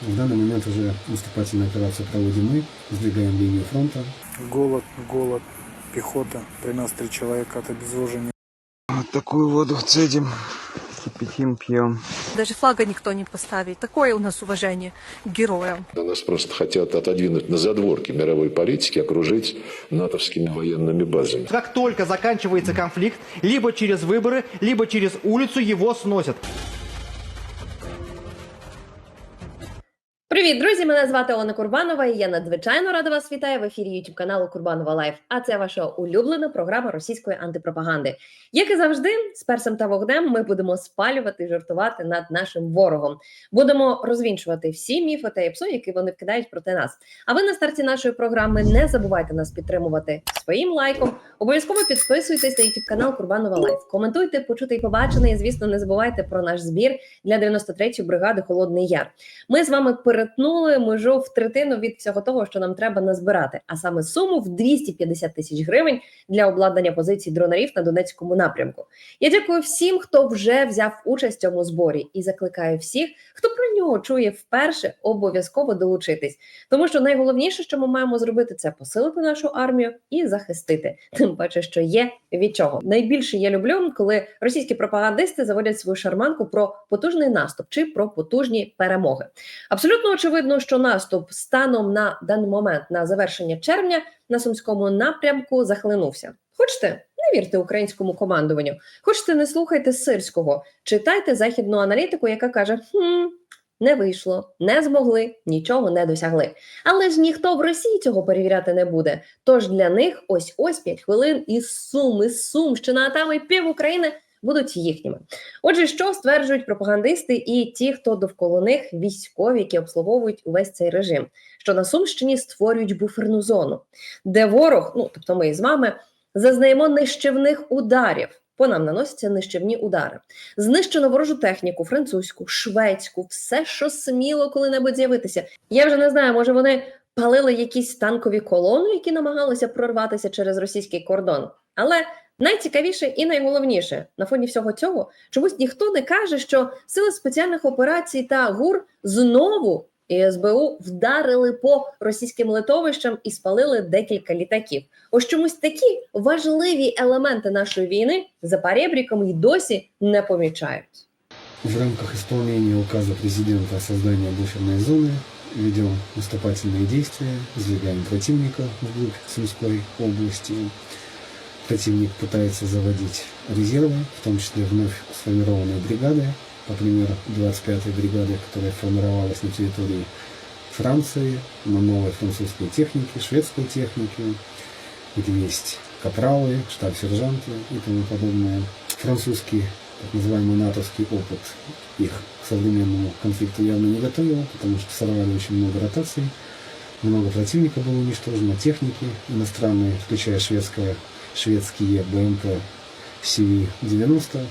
В данный момент уже наступательную операцию проводим мы, сдвигаем линию фронта. Голод, голод, пехота. При нас три человека от обезвоживания. Вот такую воду цедим, кипятим, пьем. Даже флага никто не поставит. Такое у нас уважение к героям. Нас просто хотят отодвинуть на задворки мировой политики, окружить натовскими военными базами. Как только заканчивается конфликт, либо через выборы, либо через улицу его сносят. Привіт, друзі! Мене звати Олена Курбанова, і я надзвичайно рада вас вітаю в ефірі YouTube каналу Курбанова Лайф. А це ваша улюблена програма російської антипропаганди. Як і завжди, з персом та вогнем ми будемо спалювати і жартувати над нашим ворогом. Будемо розвінчувати всі міфи та іпсо, які вони вкидають проти нас. А ви на старті нашої програми не забувайте нас підтримувати своїм лайком. Обов'язково підписуйтесь на YouTube канал Курбанова Лайф. Коментуйте, почути і побачене. І звісно, не забувайте про наш збір для 93-ї бригади Холодний Яр. Ми з вами перетнули межу в третину від всього того, що нам треба назбирати, а саме суму в 250 тисяч гривень для обладнання позицій дронарів на Донецькому напрямку. Я дякую всім, хто вже взяв участь в цьому зборі, і закликаю всіх, хто про нього чує вперше, обов'язково долучитись. Тому що найголовніше, що ми маємо зробити, це посилити нашу армію і захистити. Тим паче, що є від чого. Найбільше я люблю, коли російські пропагандисти заводять свою шарманку про потужний наступ чи про потужні перемоги. Абсолютно очевидно, що наступ станом на даний момент на завершення червня на сумському напрямку захлинувся. Хочете, не вірте українському командуванню, хочете, не слухайте сирського, читайте західну аналітику, яка каже: хм. Не вийшло, не змогли, нічого не досягли. Але ж ніхто в Росії цього перевіряти не буде. Тож для них ось ось 5 хвилин із Сум, із Сумщина, а там і пів України будуть їхніми. Отже, що стверджують пропагандисти і ті, хто довкола них військові, які обслуговують увесь цей режим, що на Сумщині створюють буферну зону, де ворог, ну тобто ми з вами, зазнаємо нищівних ударів. По нам наносяться нищівні удари. Знищено ворожу техніку, французьку, шведську, все, що сміло коли-небудь з'явитися. Я вже не знаю, може вони палили якісь танкові колони, які намагалися прорватися через російський кордон. Але найцікавіше і найголовніше на фоні всього цього чомусь ніхто не каже, що сили спеціальних операцій та ГУР знову і СБУ вдарили по російським литовищам і спалили декілька літаків. Ось чомусь такі важливі елементи нашої війни за паребріком і досі не помічають. В рамках исполнения указа президента о создании буферной зоны ведем наступательные действия, сдвигаем противника вглубь Сумской области. Противник пытается заводить резервы, в том числе вновь сформированные бригады, по примеру 25-й бригады, которая формировалась на территории Франции, на новой французской технике, шведской технике, где есть капралы, штаб-сержанты и тому подобное. Французский, так называемый натовский опыт их к современному конфликту явно не готовил, потому что сорвали очень много ротаций, много противника было уничтожено, техники иностранные, включая шведское, шведские БМП CV-90.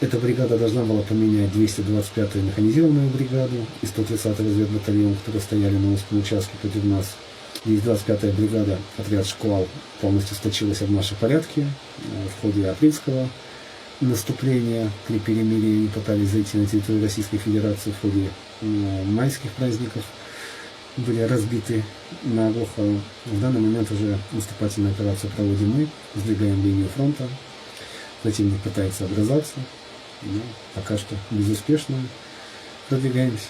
Эта бригада должна была поменять 225-ю механизированную бригаду и 130-й разведбатальон, которые стояли на узком участке против нас. 225-я бригада, отряд шквал, полностью сточилась в наши порядки э, в ходе апрельского наступления при перемирии пытались зайти на территорию Российской Федерации в ходе э, майских праздников были разбиты наглухо. В данный момент уже наступательную операцию проводим мы, сдвигаем линию фронта. Противник пытается огрызаться, но пока что безуспешно продвигаемся.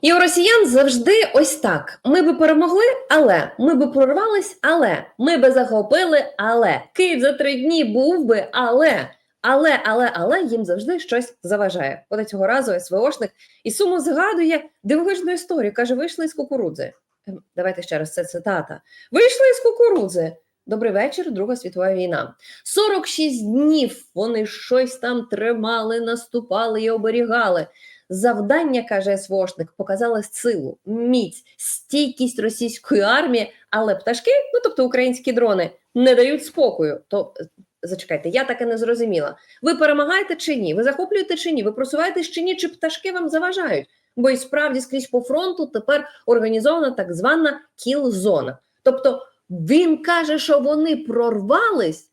І у росіян завжди ось так: ми би перемогли, але ми би прорвались, але ми би захопили, але Київ за три дні був би, але. Але, але, але їм завжди щось заважає. От цього разу СВОшник і суму згадує дивовижну історію. Каже: вийшли з кукурудзи. Ем, Давайте ще раз це цитата. Вийшли з кукурудзи. Добрий вечір, Друга світова війна. 46 днів вони щось там тримали, наступали і оберігали. Завдання, каже СВОшник, показали силу, міць, стійкість російської армії, але пташки, ну тобто українські дрони, не дають спокою. То зачекайте, я так і не зрозуміла. Ви перемагаєте чи ні? Ви захоплюєте чи ні? Ви просуваєтесь чи ні? Чи пташки вам заважають? Бо і справді скрізь по фронту тепер організована так звана кіл-зона. Тобто він каже, що вони прорвались,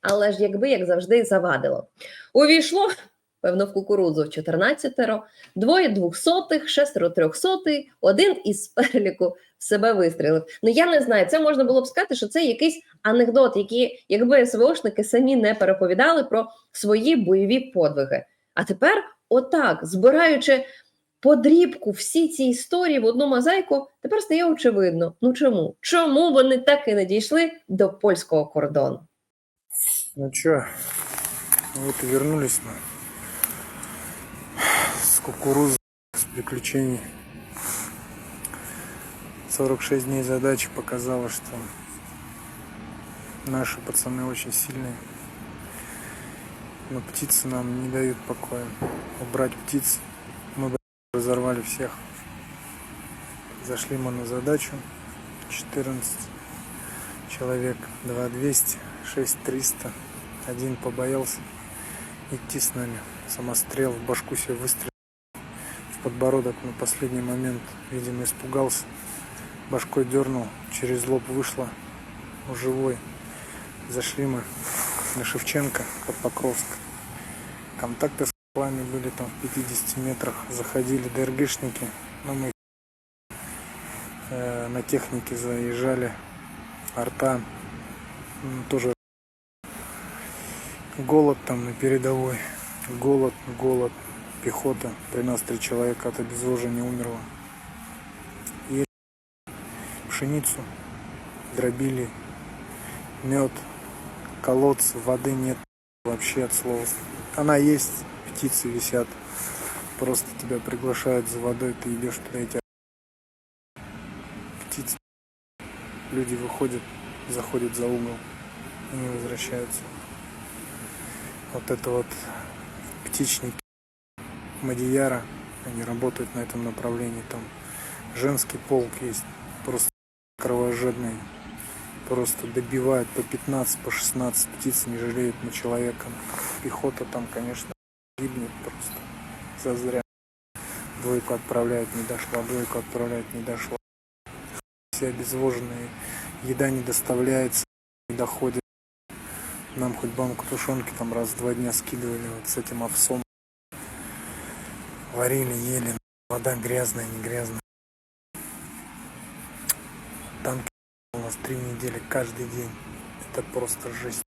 але ж якби як завжди завадило. Увійшло певно, в кукурудзу 14, двоє двохсотих, шестеро трьохсотий, один із переліку себе вистрілив. Ну я не знаю, це можна було б сказати, що це якийсь анекдот, який, якби СВОшники самі не переповідали про свої бойові подвиги. А тепер, отак, збираючи подрібку всі ці історії в одну мозаїку, тепер стає очевидно. Ну чому? Чому вони так і не дійшли до польського кордону? Ну чё, вот и вернулись мы с кукурузы, с приключений. 46 дней задачи показало, что наши пацаны очень сильные. Но птицы нам не дают покоя. Убрать птиц мы бы разорвали всех. Зашли мы на задачу. 14 человек, 2200, 6300. Один побоялся идти с нами. Самострел в башку себе выстрелил в подбородок на последний момент. Видимо, испугался. Башкой дернул, через лоб вышло. Ну, живой. Зашли мы на Шевченко под Покровск. Контакты с плами были там в 50 метрах. Заходили ДРГшники. Но мы э, на технике заезжали. Арта тоже голод там на передовой. Голод, голод. Пехота. При нас три человека от обезвоживания умерло. Пшеницу дробили. Мед, колодцы, воды нет вообще от слова. Она есть, птицы висят. Просто тебя приглашают за водой, ты идешь туда и тебя птиц. Люди выходят, заходят за угол и не возвращаются. Вот это вот птичники Мадияра, они работают на этом направлении. Там женский полк есть, просто кровожадный. Просто добивают по 15, по 16 птиц, не жалеют на человека. Пехота там, конечно, гибнет просто зазря. Двойку отправляют, не дошла, двойку отправляют, не дошла. Все обезвоженные, еда не доставляется, не доходит. Нам хоть банку тушенки там раз в два дня скидывали вот с этим овсом. Варили, ели. Вода грязная, не грязная. Танки у нас три недели каждый день. Это просто жесть.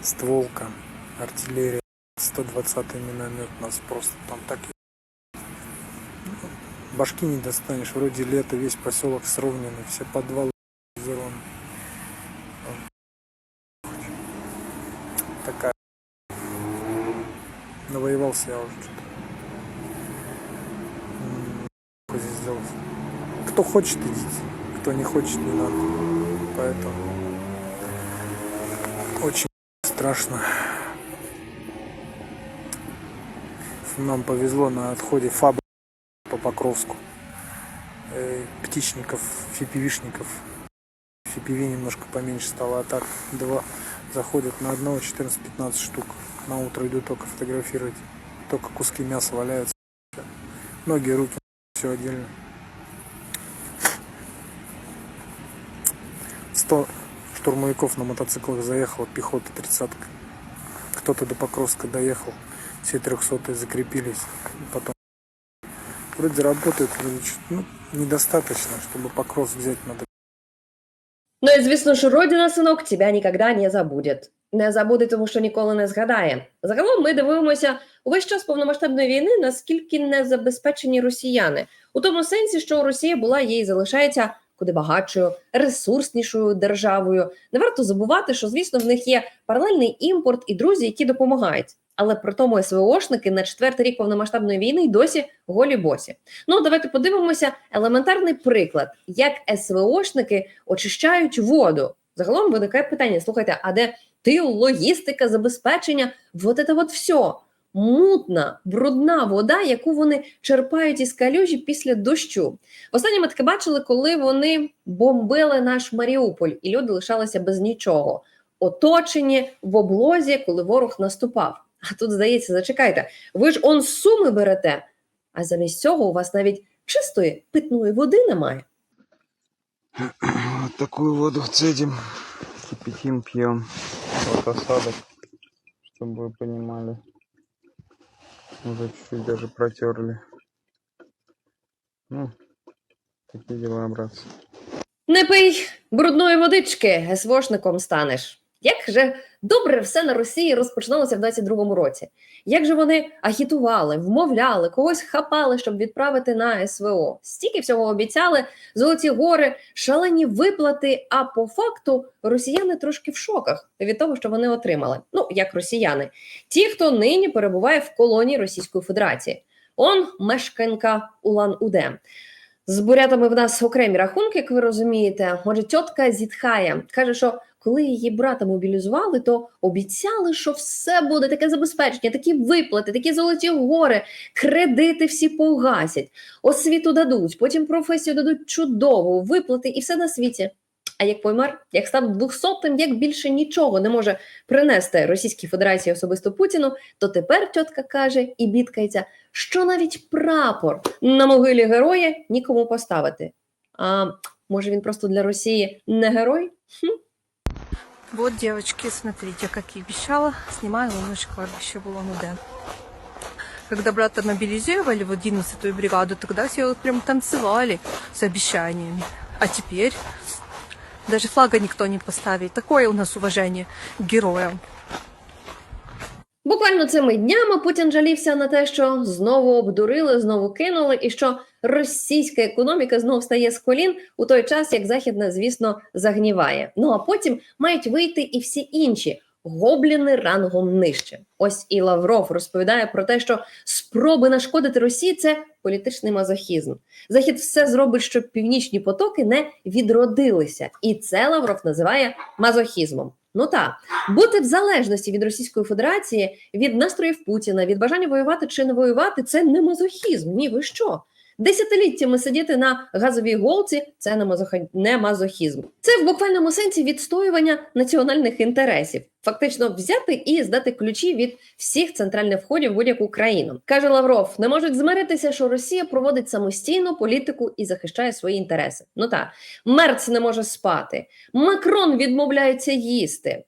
Стволка, артиллерия, 120 миномет нас просто там так башки не достанешь. Вроде лето, весь поселок сровненный, все подвалы взорваны. Такая. Навоевался я уже что-то. Что здесь делать? Кто хочет, идите. Кто не хочет, не надо. Поэтому очень страшно. Нам повезло на отходе фабрики по Покровску. Э, птичников, фипивишников. Фипиви немножко поменьше стало, а так два заходят на одного 14-15 штук. На утро иду только фотографировать. Только куски мяса валяются. Ноги, руки, все отдельно. 100 штурмовиков на мотоциклах заехало, пехота тридцатка. Кто-то до Покровска доехал, все трехсотые закрепились. Потом вроде работают, вроде чё- ну, недостаточно, чтобы Покровск взять надо. Ну і звісно ж, родина, синок, тебя ніколи не забуде. Не забуде, тому що ніколи не згадає. Загалом ми дивимося увесь час повномасштабної війни, наскільки не забезпечені росіяни, у тому сенсі, що Росія була є і залишається куди багатшою, ресурснішою державою. Не варто забувати, що звісно в них є паралельний імпорт і друзі, які допомагають. Але при тому СВОшники на четвертий рік повномасштабної війни й досі голі босі. Ну давайте подивимося елементарний приклад, як СВОшники очищають воду. Загалом виникає питання: слухайте, а де тил, логістика, забезпечення? Вот це от все. Мутна, брудна вода, яку вони черпають із калюжі після дощу. Востаннє ми таке бачили, коли вони бомбили наш Маріуполь, і люди лишалися без нічого. Оточені в облозі, коли ворог наступав. А тут здається, зачекайте, ви ж он з суми берете, а замість цього у вас навіть чистої питної води немає. Вот такую воду цедим, кипятим, пьем. Вот осадок, чтобы вы понимали. Уже чуть-чуть даже протерли. Ну, такие дела, братцы. Не пий брудної водички, СВОшником станеш. Як же добре все на Росії розпочиналося в 22-му році. Як же вони агітували, вмовляли, когось хапали, щоб відправити на СВО. Стільки всього обіцяли, золоті гори, шалені виплати. А по факту росіяни трошки в шоках від того, що вони отримали. Ну як росіяни, ті, хто нині перебуває в колонії Російської Федерації. Он мешканка Улан-Уде. З бурятами в нас окремі рахунки, як ви розумієте. Може, тітка зітхає, каже, що коли її брата мобілізували, то обіцяли, що все буде таке забезпечення, такі виплати, такі золоті гори, кредити всі погасять, освіту дадуть, потім професію дадуть чудову, виплати і все на світі. А як помер, як став двохсотим, як більше нічого не може принести Російській Федерації особисто Путіну, то тепер тітка каже і бідкається, що навіть прапор на могилі героя нікому поставити. А може він просто для Росії не герой? Вот, девочки, смотрите, как и обещала, снимаю луночь кладбище в Улан-Удэ. Когда брата мобилизировали в 11-ю бригаду, тогда все вот прям танцевали с обещаниями. А теперь даже флага никто не поставит. Такое у нас уважение к героям. Буквально цими днями Путін жалівся на те, що знову обдурили, знову кинули, і що російська економіка знов стає з колін у той час, як західна, звісно, загніває. Ну а потім мають вийти і всі інші гобліни рангом нижче. Ось і Лавров розповідає про те, що спроби нашкодити Росії це політичний мазохізм. Захід все зробить, щоб північні потоки не відродилися, і це Лавров називає мазохізмом. Ну так, бути в залежності від Російської Федерації, від настроїв Путіна, від бажання воювати чи не воювати це не мазохізм. Ні, ви що? Десятиліттями сидіти на газовій голці це не, мазохи... не мазохізм. Це в буквальному сенсі відстоювання національних інтересів. Фактично взяти і здати ключі від всіх центральних входів в будь-яку країну. Каже Лавров: не можуть змиритися, що Росія проводить самостійну політику і захищає свої інтереси. Ну так, Мерц не може спати, Макрон відмовляється їсти.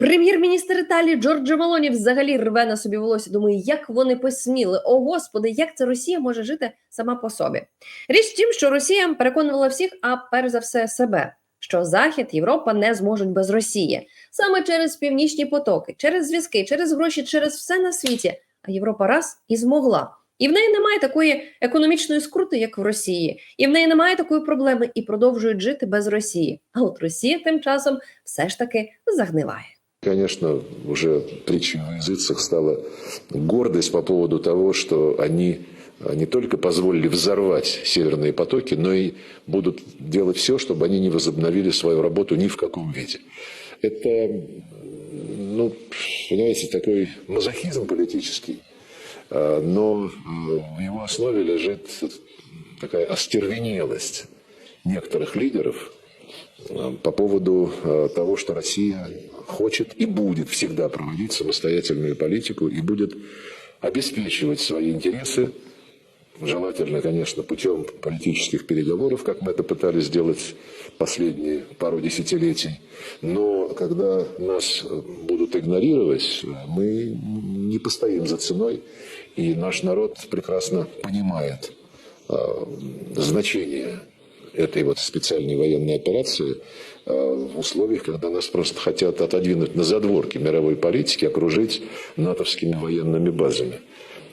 Прем'єр-міністр Італії Джорджо Мелоні взагалі рве на собі волосся. Думає, як вони посміли. О господи, як це Росія може жити сама по собі? Річ в тім, що Росія переконувала всіх, а перш за все себе, що Захід, Європа не зможуть без Росії саме через північні потоки, через зв'язки, через гроші, через все на світі. А Європа раз і змогла. І в неї немає такої економічної скрути, як в Росії, і в неї немає такої проблеми, і продовжують жити без Росії. А от Росія тим часом все ж таки загниває. Конечно, уже притчей в языцах стала гордость по поводу того, что они а, не только позволили взорвать северные потоки, но и будут делать все, чтобы они не возобновили свою работу ни в каком виде. Это, ну, понимаете, такой мазохизм политический, а, но э, в его основе лежит такая остервенелость некоторых лидеров э, по поводу э, того, что Россия хочет и будет всегда проводить самостоятельную политику и будет обеспечивать свои интересы, желательно, конечно, путем политических переговоров, как мы это пытались сделать последние пару десятилетий. Но когда нас э, будут игнорировать, мы не постоим за ценой, и наш народ прекрасно понимает э, значение этой вот специальной военной операции э, в условиях, когда нас просто хотят отодвинуть на задворки мировой политики, окружить натовскими военными базами.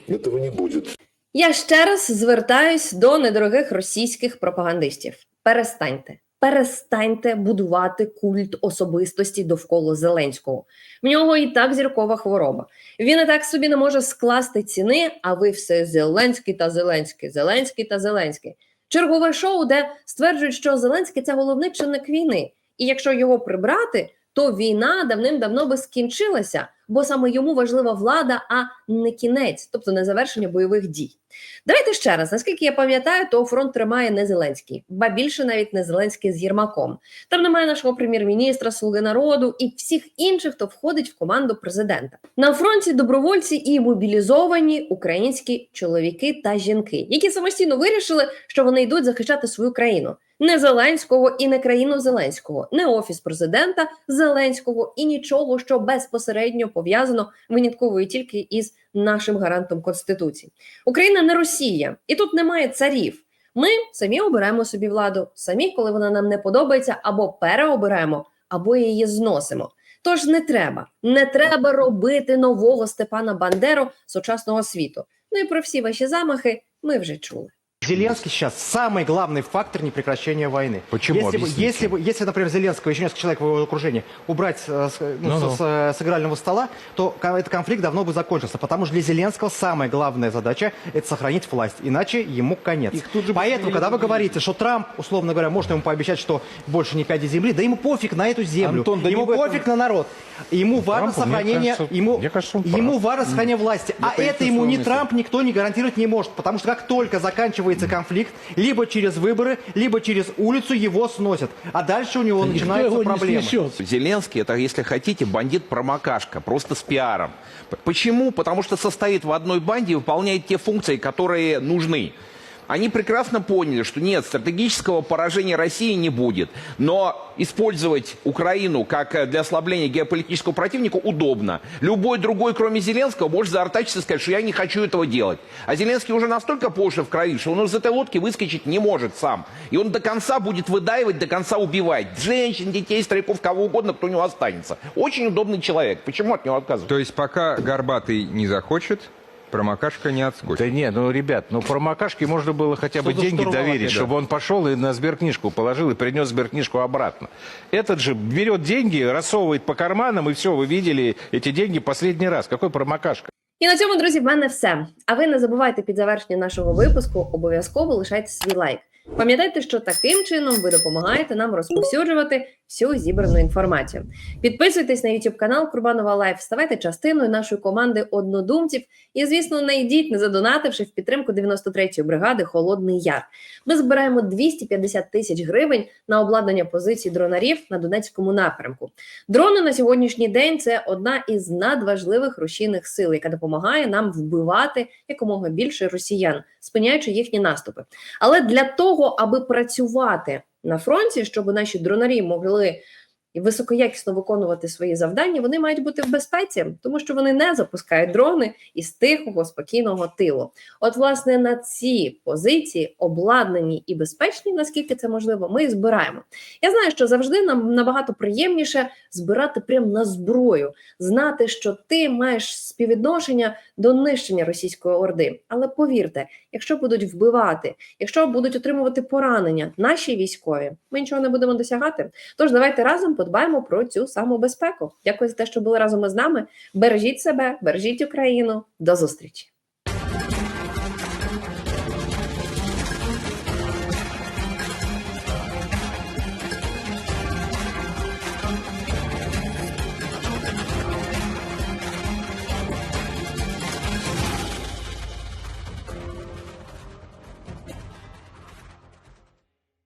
Этого не будет. Я ще раз звертаюсь до недорогих російських пропагандистів. Перестаньте. Перестаньте будувати культ особистості довкола Зеленського. В нього і так зіркова хвороба. Він і так собі не може скласти ціни, а ви все Зеленський та Зеленський, Зеленський та Зеленський. Чергове шоу, де стверджують, що Зеленський це головний чинник війни. І якщо його прибрати, то війна давним-давно би скінчилася, бо саме йому важлива влада, а не кінець, тобто не завершення бойових дій. Давайте ще раз, наскільки я пам'ятаю, то фронт тримає не Зеленський, ба більше навіть не Зеленський з Єрмаком. Там немає нашого прем'єр-міністра, слуги народу і всіх інших, хто входить в команду президента. На фронті добровольці і мобілізовані українські чоловіки та жінки, які самостійно вирішили, що вони йдуть захищати свою країну. Не Зеленського і не країну Зеленського, не офіс президента Зеленського і нічого, що безпосередньо пов'язано винятково і тільки із нашим гарантом конституції. Україна не Росія, і тут немає царів. Ми самі обираємо собі владу, самі, коли вона нам не подобається, або переобираємо, або її зносимо. Тож не треба, не треба робити нового Степана Бандеру сучасного світу. Ну і про всі ваші замахи ми вже чули. Зеленский сейчас самый главный фактор непрекращения войны. Почему? Если, бы, если, бы, если, например, Зеленского и еще несколько человек в его окружении убрать э, с, ну, Ну-ну. с, с, с игрального стола, то этот конфликт давно бы закончился. Потому что для Зеленского самая главная задача – это сохранить власть. Иначе ему конец. Их тут же Поэтому, когда вы говорите, что Трамп, условно говоря, может ему пообещать, что больше не пяди земли, да ему пофиг на эту землю. Антон, да ему в этом- пофиг на народ. Ему важно Трампу, сохранение, кажется, ему, кажется, ему важно сохранение власти. а поясню это ему ни мысль. Трамп, никто не гарантировать не может. Потому что как только заканчивается конфликт, либо через выборы, либо через улицу его сносят. А дальше у него начинаются проблемы. Зеленский это, если хотите, бандит-промокашка, просто с пиаром. П- Почему? Потому что состоит в одной банде и выполняет те функции, которые нужны. Они прекрасно поняли, что нет, стратегического поражения России не будет. Но использовать Украину как э, для ослабления геополитического противника удобно. Любой другой, кроме Зеленского, может заортачиться и сказать, что я не хочу этого делать. А Зеленский уже настолько по в крови, что он из этой лодки выскочить не может сам. И он до конца будет выдаивать, до конца убивать. Женщин, детей, стариков, кого угодно, кто у него останется. Очень удобный человек. Почему от него отказывать? То есть пока Горбатый не захочет, промокашка не отскочит. Да нет, ну, ребят, ну, промокашке можно было хотя бы Что за деньги штурвал доверить, опять, да? чтобы он пошел и на сберкнижку положил и принес сберкнижку обратно. Этот же берет деньги, рассовывает по карманам, и все, вы видели эти деньги последний раз. Какой промокашка? І на цьому, друзі, в мене все. А ви не забувайте під завершення нашого випуску обов'язково лишайте свій лайк. Пам'ятайте, що таким чином ви допомагаєте нам розповсюджувати всю зібрану інформацію. Підписуйтесь на YouTube канал Курбанова Лайф, ставайте частиною нашої команди однодумців і, звісно, не йдіть, не задонативши в підтримку 93-ї бригади Холодний Яр. Ми збираємо 250 тисяч гривень на обладнання позицій дронарів на Донецькому напрямку. Дрони на сьогоднішній день це одна із надважливих рушійних сил, яка допомагає нам вбивати якомога більше росіян, спиняючи їхні наступи. Але для того, аби працювати на фронті, щоб наші дронарі могли високоякісно виконувати свої завдання, вони мають бути в безпеці, тому що вони не запускають дрони із тихого, спокійного тилу. От, власне, на ці позиції обладнані і безпечні, наскільки це можливо, ми і збираємо. Я знаю, що завжди нам набагато приємніше збирати прямо на зброю, знати, що ти маєш співвідношення до нищення російської орди. Але повірте, якщо будуть вбивати, якщо будуть отримувати поранення наші військові, ми нічого не будемо досягати. Тож давайте разом подбаємо про цю саму безпеку. Дякую за те, що були разом із нами. Бережіть себе, бережіть Україну. До зустрічі!